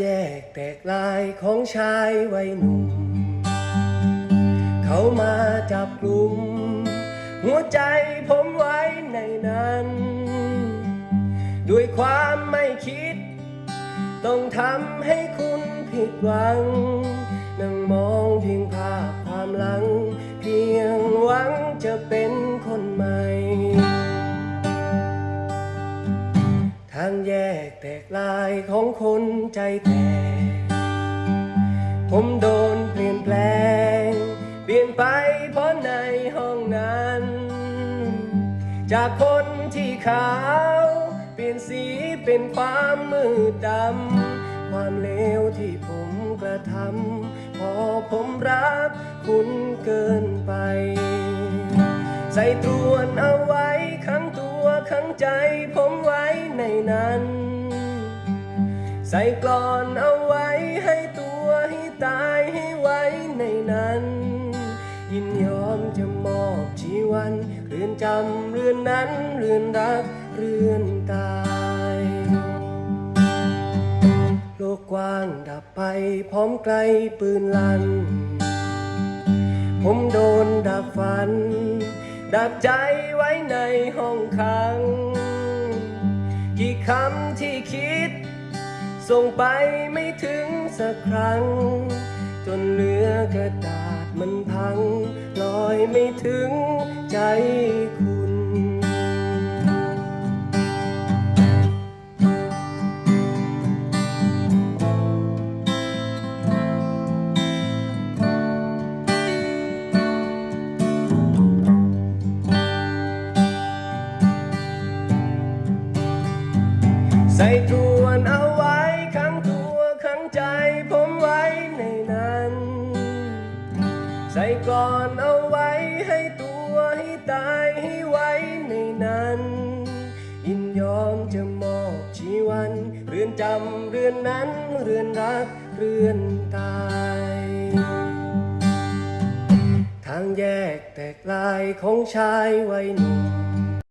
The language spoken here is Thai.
แยกแตกลายของชายวัยหนุ่ม เขามาจับกลุ่ม หัวใจผมไว้ในนั้น ด้วยความไม่คิด ต้องทำให้คุณผิดหวัง นั่งมองเพียงภาพความหลัง ของคนใจแตกผมโดนเปลี่ยนแปลง เปลี่ยนไปเพราะในห้องนั้น จากคนที่ขาว เปลี่ยนสีเป็นความมืดดำ ความเลวที่ผมกระทำพอผมรักคุณเกินไป ใส่ตรวนเอาไว้ขังตัวขังใจผมไว้ในนั้น ใส่กลอนเอาไว้ให้ตัวให้ตายให้ไว้ในนั้น ยินยอมจะมอบชีวันเรือนจำเรือนนั้นเรือนรักเรือนตายโลกกว้างดับไปพร้อมไกลปืนลัน ผมโดนดักฝัน ดักใจไว้ในห้องขัง กี่คำที่คิด ส่งไปไม่ถึงสักครั้ง จนเหลือกระดาษมันพัง ลอยไม่ถึงใจคุณ ใส่ตรวนเอา ใส่ก่อนเอาไว้ให้ตัวให้ตายให้ไว้ในนั้น ยินยอมจะมอบชีวัน เรือนจำเรือนนั้นเรือนรักเรือนตายทางแยกแตกลายของชายวัยหนุ่ม